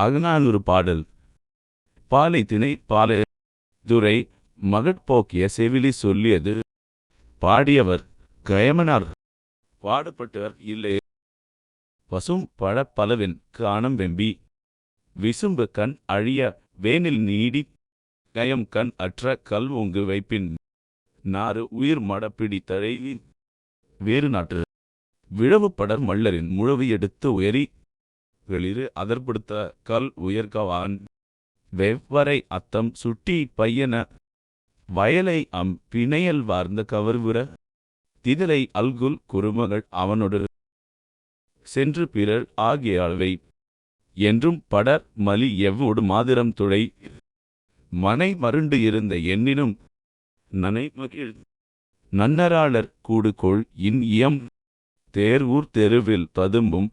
அகநானூறு பாடல். பாலை திணை பாலை துரை மகட்போக்கிய செவிலி சொல்லியது. பாடியவர் கயமனார். பாடப்பட்டவர் இல்லை. பசும் பழ பலவின் காணம் வெம்பி. விசும்பு கண் அழிய வேனில் நீடி. கயம் கண் அற்ற கல்வொங்கு வைப்பின். நாறு உயிர் மடப்பிடி தழை வேறு நாட்டு விழவு படர் மல்லரின் முழவு எடுத்து உயரி. வெளிறு அதற்படுத்த கல் உயர்கவான். வெவ்வரை அத்தம் சுட்டி பையன. வயலை அம் பிணையல் வார்ந்த கவர்வுற. திதலை அல்குல் குறுமகள் அவனொடு. சென்று பிறர் ஆகிய அளவை என்றும் படர் மலி எவ்வொடு மாதிரம் துளை மனை மருண்டு இருந்த எண்ணினும் நனை மகிழ். நன்னராளர் கூடுகோள் இன் இயம். தேர் ஊர் தெருவில் ததும்பும்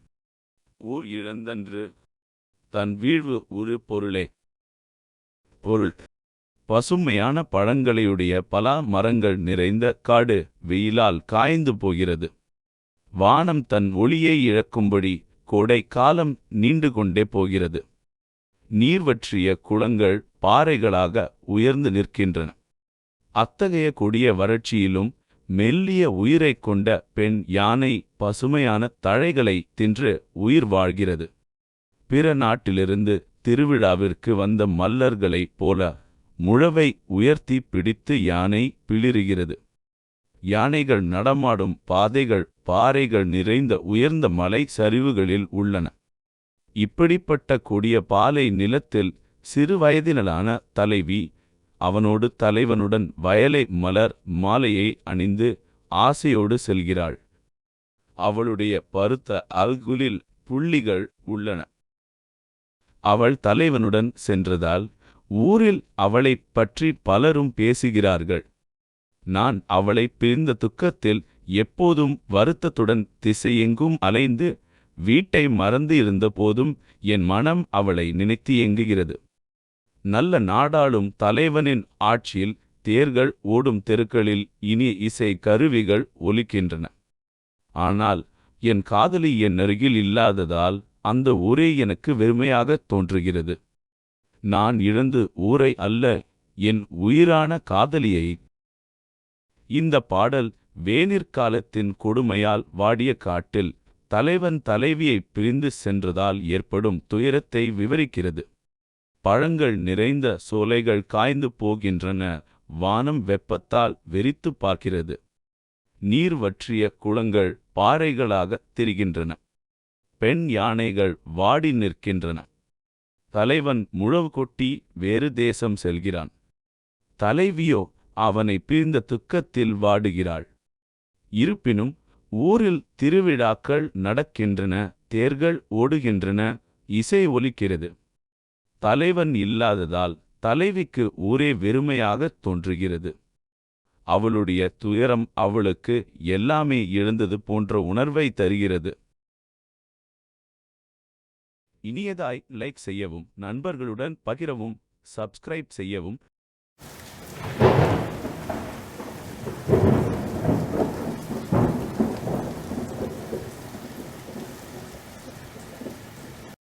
ஊர் இழந்தன்று தன் வீழ்வு உரு பொருளே. பொருள். பசுமையான பழங்களையுடைய பலா மரங்கள் நிறைந்த காடு வெயிலால் காய்ந்து போகிறது. வானம் தன் ஒளியை இழக்கும்படி கோடை காலம் நீண்டு கொண்டே போகிறது. நீர்வற்றிய குளங்கள் பாறைகளாக உயர்ந்து நிற்கின்றன. அத்தகைய கொடிய வறட்சியிலும் மெல்லிய உயிரைக் கொண்ட பெண் யானை பசுமையான தழைகளை தின்று உயிர் வாழ்கிறது. பிற நாட்டிலிருந்து திருவிழாவிற்கு வந்த மல்லர்களைப் போல முழவை உயர்த்தி பிடித்து யானை பிளிறுகிறது. யானைகள் நடமாடும் பாதைகள் பாறைகள் நிறைந்த உயர்ந்த மலை சரிவுகளில் உள்ளன. இப்படிப்பட்ட கொடிய பாலை நிலத்தில் சிறு வயதினலான தலைவி அவனோடு தலைவனுடன் வயலை மலர் மாலையை அணிந்து ஆசையோடு செல்கிறாள். அவளுடைய பருத்த அல்குலில் புள்ளிகள் உள்ளன. அவள் தலைவனுடன் சென்றதால் ஊரில் அவளைப் பற்றி பலரும் பேசுகிறார்கள். நான் அவளை பிரிந்த துக்கத்தில் எப்போதும் வருத்தத்துடன் திசையெங்கும் அலைந்து வீட்டை மறந்து இருந்தபோதும் என் மனம் அவளை நினைத்து எங்குகிறது நல்ல நாடாளும் தலைவனின் ஆட்சியில் தேர்கள் ஓடும் தெருக்களில் இனிய இசை கருவிகள் ஒலிக்கின்றன. ஆனால் என் காதலி என் அருகில் இல்லாததால் அந்த ஊரே எனக்கு வெறுமையாகத் தோன்றுகிறது. நான் இழந்து ஊரை அல்ல என் உயிரான காதலியை. இந்த பாடல் வேனிற்காலத்தின் கொடுமையால் வாடிய காட்டில் தலைவன் தலைவியைப் பிரிந்து சென்றதால் ஏற்படும் துயரத்தை விவரிக்கிறது. பழங்கள் நிறைந்த சோலைகள் காய்ந்து போகின்றன வானம் வெப்பத்தால் வெறித்து பார்க்கிறது. நீர் வற்றிய குளங்கள் பாறைகளாகத் திரிகின்றன. பெண் யானைகள் வாடி நிற்கின்றன. தலைவன் முழவு கொட்டி வேறு தேசம் செல்கிறான். தலைவியோ அவனை பிரிந்த துக்கத்தில் வாடுகிறாள். இருப்பினும் ஊரில் திருவிழாக்கள் நடக்கின்றன தேர்கள் ஓடுகின்றன இசை ஒலிக்கிறது. தலைவன் இல்லாததால் தலைவிக்கு ஊரே வெறுமையாகத் தோன்றுகிறது. அவளுடைய துயரம் அவளுக்கு எல்லாமே இழந்தது போன்ற உணர்வை தருகிறது. இனியதாய் லைக் செய்யவும் நண்பர்களுடன் பகிரவும் சப்ஸ்கிரைப் செய்யவும்